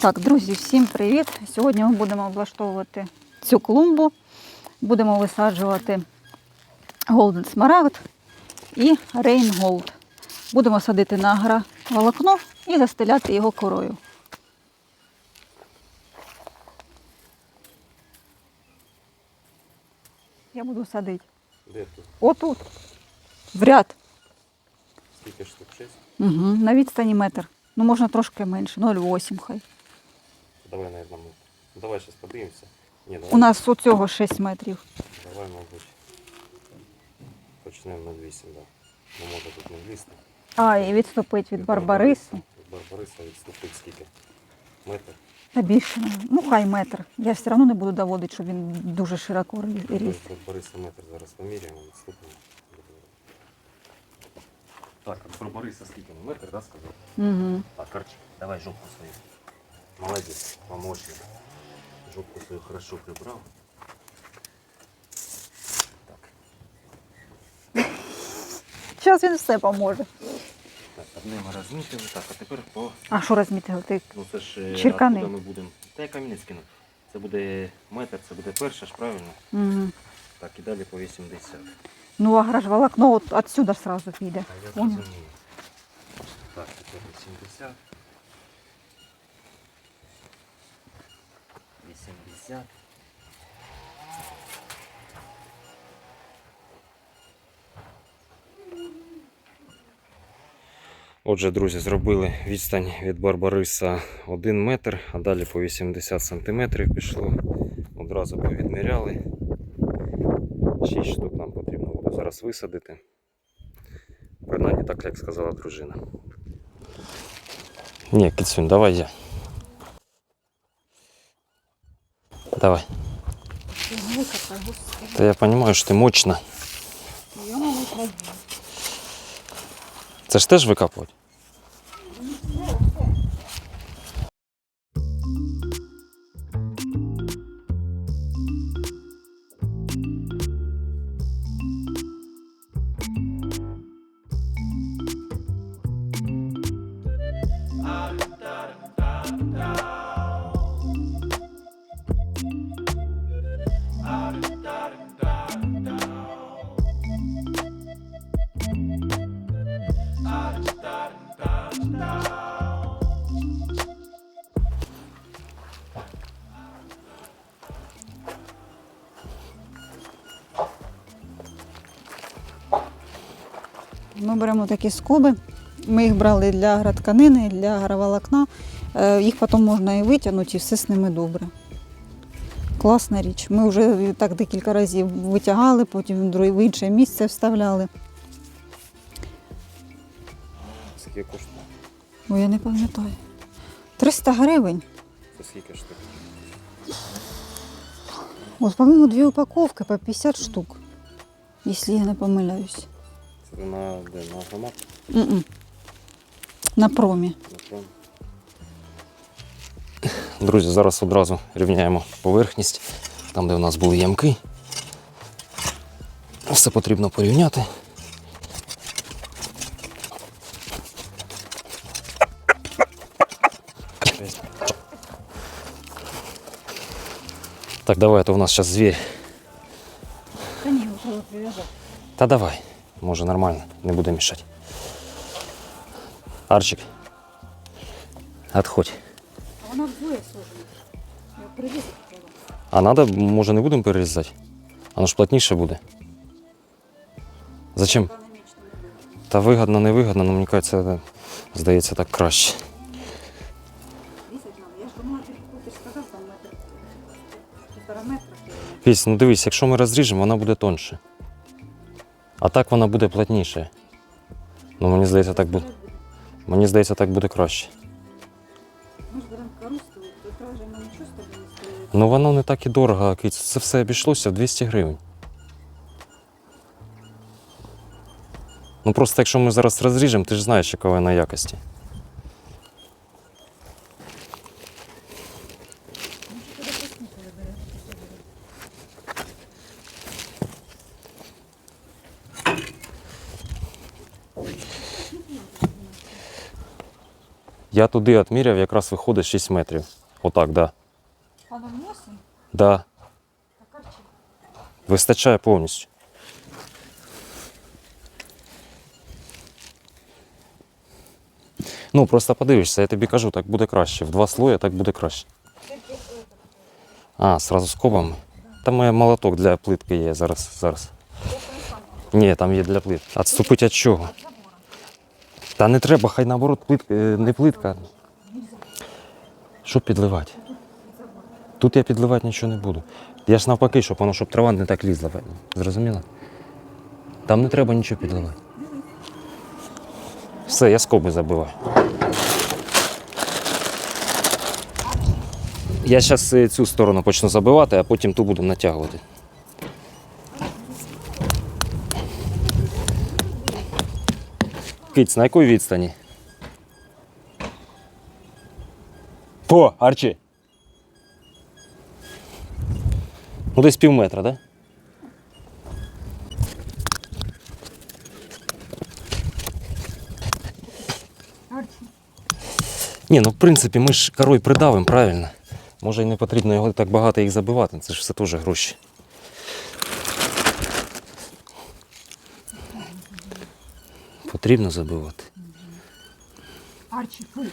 Так, друзі, всім привіт! Сьогодні ми будемо облаштовувати цю клумбу. Будемо висаджувати Golden Smaragd і Rain Gold. Будемо садити на агроволокно і застеляти його корою. Я буду садити. Де тут? Отут. В ряд. Скільки штук? Шість? Угу. На відстані метр. Ну, можна трошки менше, 0,8 хай. Давай, наверное, ми. Ну, Давай зараз подивимося. Ні, давай, У нас у цього 6 метрів. давай, мабуть. Почнемо на 8, да. Ну, може тут не влізти. А, і відступить від Барбарису. Від Барбариса відступить скільки? Метр. Та більше, ну хай метр. Я все одно не буду доводити, щоб він дуже широко рі- ріс. Від Барбариса метр зараз поміряємо, відступимо. Так, від Барбариса скільки? Ну, Метр, да, сказав? Угу. Так, Карчик, давай жопку свою. Молодец, помощник. Жопку свою хорошо прибрал. Так, Зараз він все поможе. так, одне ми розмітили. Так, а тепер по. А що розмітили? Ти? Ну це ж е, Черкани. откуда ми будемо. Та я камінець кину. Це буде метр, це буде перша ж, правильно? Угу. Так, і далі по 80. Ну, а ж волокно от отсюда сразу піде. А я Понял. зрозумів. Так, тепер 80. 80. Отже, друзі, зробили відстань від Барбариса 1 метр, а далі по 80 сантиметрів пішло. Одразу повідміряли. 6 штук нам потрібно буде зараз висадити. Принаймні так, як сказала дружина. Ні, Кицюнь, давай я. Давай. Да я розумію, що ти мощна. Це ж теж викапувати? Ми беремо такі скоби. Ми їх брали для агротканини, для агроволокна. Е, Їх потім можна і витягнути, і все з ними добре. Класна річ. Ми вже так декілька разів витягали, потім в інше місце вставляли. Скільки коштує? Ой, я не пам'ятаю. 300 гривень. Це скільки штук? От, по-моєму, дві упаковки по 50 штук, якщо я не помиляюсь. На де? На автомат? М-м. На промі. На пром? Друзі, зараз одразу рівняємо поверхність, там де у нас були ямки. Все потрібно порівняти. Так, давай, а то у нас зараз звір. Та ні, треба прив'язати. Та давай, може нормально, не буде мішати. Арчик. Отходь. А вона вдвоє сложена. Треба. А надо, може, не будемо перерізати? Воно ж плотніше буде. Зачем? Та вигодно, не вигодно, але мені кажеться, це, здається, так краще. Вісь, ну дивись, якщо ми розріжемо, вона буде тонше. А так вона буде плотніше. Ну мені здається, так буде. Мені здається, так буде краще. Стоїть. Ну воно не так і дорого. Це все обійшлося в 200 гривень. Ну просто якщо ми зараз розріжемо, ти ж знаєш, яка вона якості. Я туди відміряв, якраз виходить 6 метрів. Отак, да. А на 8? Да. Вистачає повністю. Ну, просто подивишся, я тобі кажу, так буде краще. В два слої так буде краще. А, сразу з кобами. Там моє молоток для плитки є зараз. зараз. Ні, там є для плитки. Отступить від чого? Та не треба, хай наоборот плитка, е, не плитка. Що підливати? Тут я підливати нічого не буду. Я ж навпаки, щоб воно, щоб трава не так лізла. Зрозуміло? Там не треба нічого підливати. Все, я скоби забиваю. Я зараз цю сторону почну забивати, а потім ту буду натягувати. Киць, на якій відстані? По, Арчі. Ну, десь пів метра, так? Да? Ні, ну в принципі, ми ж корой придавимо, правильно. Може і не потрібно його так багато їх забивати, це ж все теж гроші. Потрібно забивати. Арчі, фу.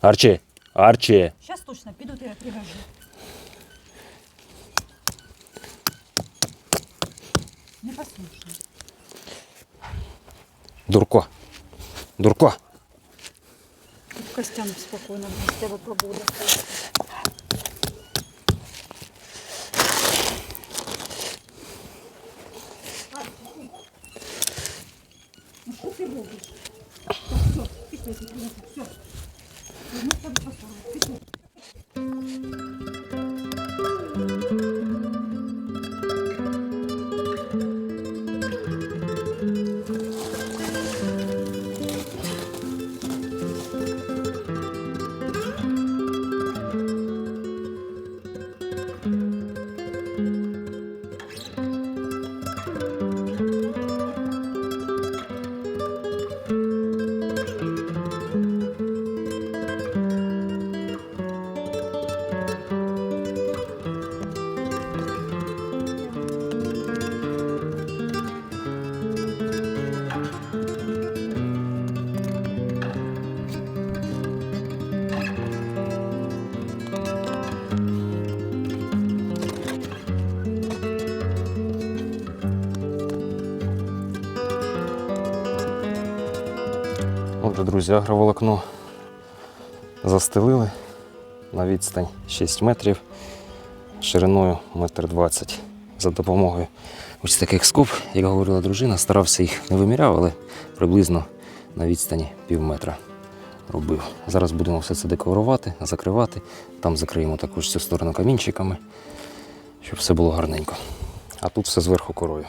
Арчі! Арчі! Зараз точно піду тебе пригожу. Не послушай. Дурко! Дурко! Костян спокійно без тебе пробуде. Отже, друзі, агроволокно застелили на відстань 6 метрів, шириною 1,20 м. За допомогою ось таких скоб, як говорила дружина, старався їх не виміряв, але приблизно на відстані пів метра робив. Зараз будемо все це декорувати, закривати. Там закриємо також цю сторону камінчиками, щоб все було гарненько. А тут все зверху корою.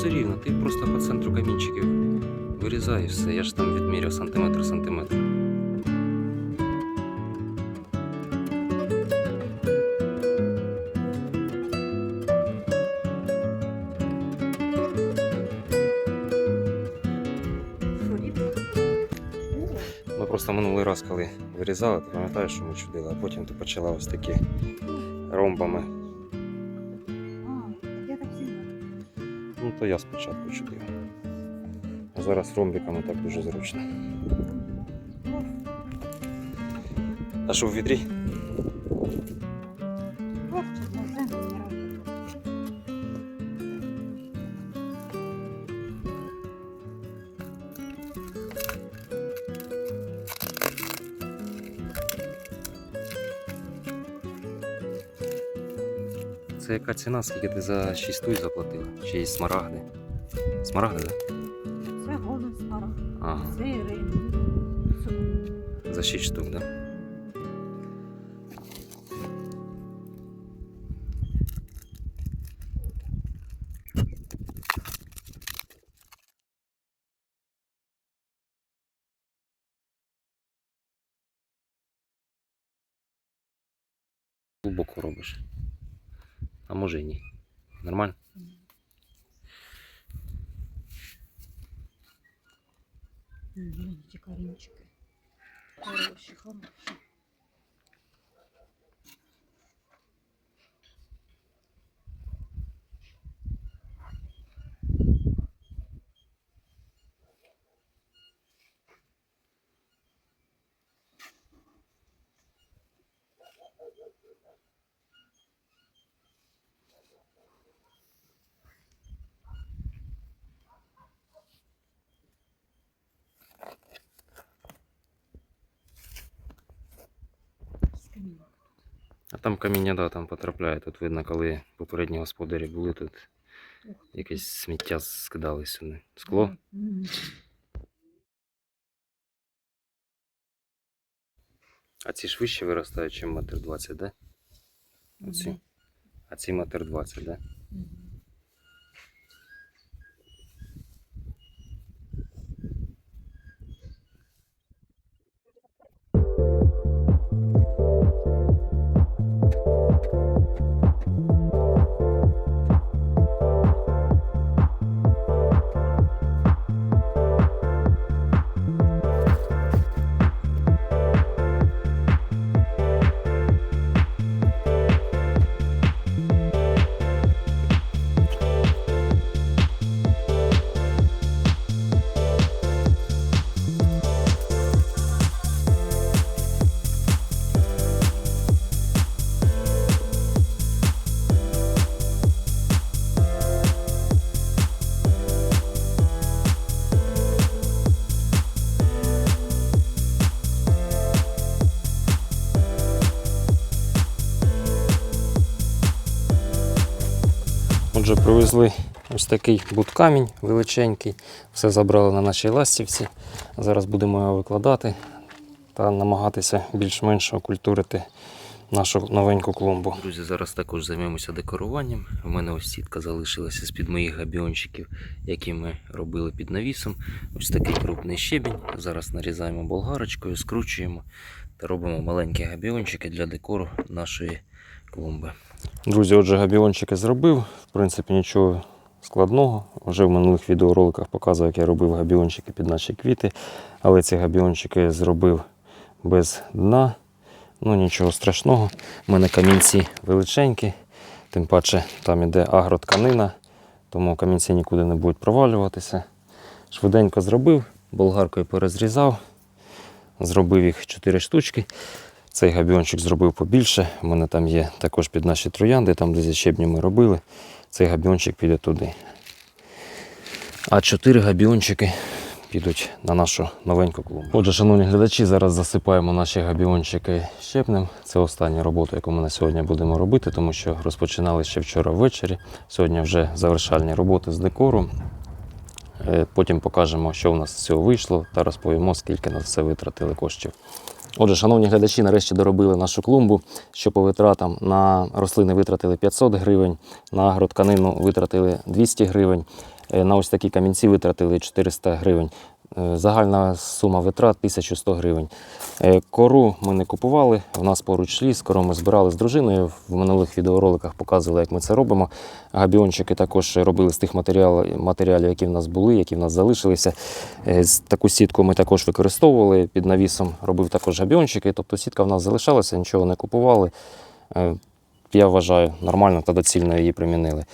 Все рівно, ти просто по центру камінчиків вирізай все. Я ж там відміряв сантиметр сантиметр. Ми просто минулий раз, коли вирізали, ти пам'ятаєш, що ми чудили, а потім ти почала ось такі ромбами. Ну, то я спочатку чудив. А зараз ромбіками так дуже зручно. А що в відрі? яка ціна, скільки ти за 6 туй заплатила? Ще й смарагди. Смарагди, так? Да? Це голий смарагд. Ага. Це ірин. За 6 штук, так? Да? Глубоко робиш. А може і ні. Нормально? Видите, корінчики. Хороші, хороші. А там каміння, да, там потрапляє. Тут видно, коли попередні господарі були, тут якесь сміття скидали сюди. Скло. А ці ж вище виростають, ніж метр двадцять, да? Оці. А ці метр двадцять, да? Отже, привезли ось такий буткамінь величенький. Все забрали на нашій ластівці. Зараз будемо його викладати та намагатися більш-менш окультурити нашу новеньку клумбу. Друзі, зараз також займемося декоруванням. У мене ось сітка залишилася з-під моїх габіончиків, які ми робили під навісом. Ось такий крупний щебінь. Зараз нарізаємо болгарочкою, скручуємо та робимо маленькі габіончики для декору нашої клумби. Друзі, отже, габіончики зробив. В принципі, нічого складного. Вже в минулих відеороликах показував, як я робив габіончики під наші квіти. Але ці габіончики зробив без дна. Ну нічого страшного. У мене камінці величенькі, тим паче там іде агротканина, тому камінці нікуди не будуть провалюватися. Швиденько зробив, болгаркою перезрізав, зробив їх 4 штучки. Цей габіончик зробив побільше. У мене там є також під наші троянди, там де зі щебню ми робили. Цей габіончик піде туди. А чотири габіончики підуть на нашу новеньку клумбу. Отже, шановні глядачі, зараз засипаємо наші габіончики щепнем. Це остання робота, яку ми на сьогодні будемо робити, тому що розпочинали ще вчора ввечері. Сьогодні вже завершальні роботи з декору. Е, Потім покажемо, що в нас з цього вийшло, та розповімо, скільки на все витратили коштів. Отже, шановні глядачі, нарешті доробили нашу клумбу. Що по витратам на рослини витратили 500 гривень, на агротканину витратили 200 гривень, е, на ось такі камінці витратили 400 гривень. Е, Загальна сума витрат 1100 гривень. Е, Кору ми не купували, у нас поруч ліс, кору ми збирали з дружиною. В минулих відеороликах показували, як ми це робимо. Габіончики також робили з тих матеріалів, матеріалів, які в нас були, які в нас залишилися. Е, Таку сітку ми також використовували під навісом, робив також габіончики. Тобто сітка в нас залишалася, нічого не купували. Я вважаю, нормально та доцільно її примінили.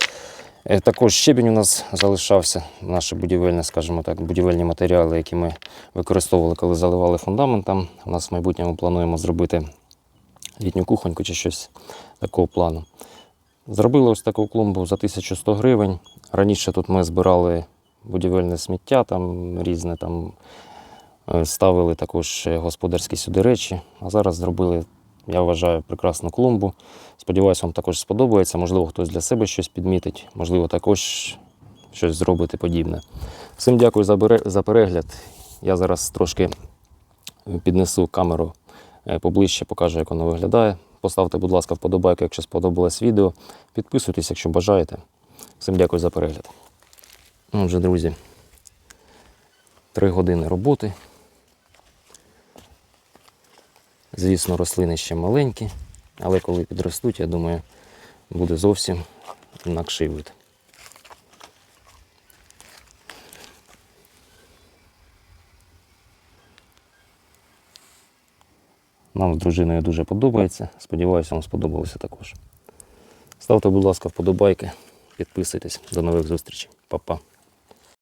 Е, Також щебінь у нас залишався, наше будівельне, скажімо так, будівельні матеріали, які ми використовували, коли заливали фундамент. У нас в майбутньому плануємо зробити літню кухоньку чи щось такого плану. Зробили ось таку клумбу за 1100 гривень. Раніше тут ми збирали будівельне сміття, там різне там е, ставили також господарські сюди речі. А зараз зробили, я вважаю, прекрасну клумбу. Сподіваюся, вам також сподобається. Можливо, хтось для себе щось підмітить, можливо, також щось зробити подібне. Всім дякую за перегляд. Я зараз трошки піднесу камеру е, поближче, покажу, як воно виглядає. Поставте, будь ласка, вподобайку, якщо сподобалось відео. Підписуйтесь, якщо бажаєте. Всім дякую за перегляд. Ну, Отже, друзі, три години роботи. Звісно, рослини ще маленькі. Але коли підростуть, я думаю, буде зовсім інакший вид. Нам з дружиною дуже подобається. Сподіваюся, вам сподобалося також. Ставте, будь ласка, вподобайки, підписуйтесь. До нових зустрічей. Па-па.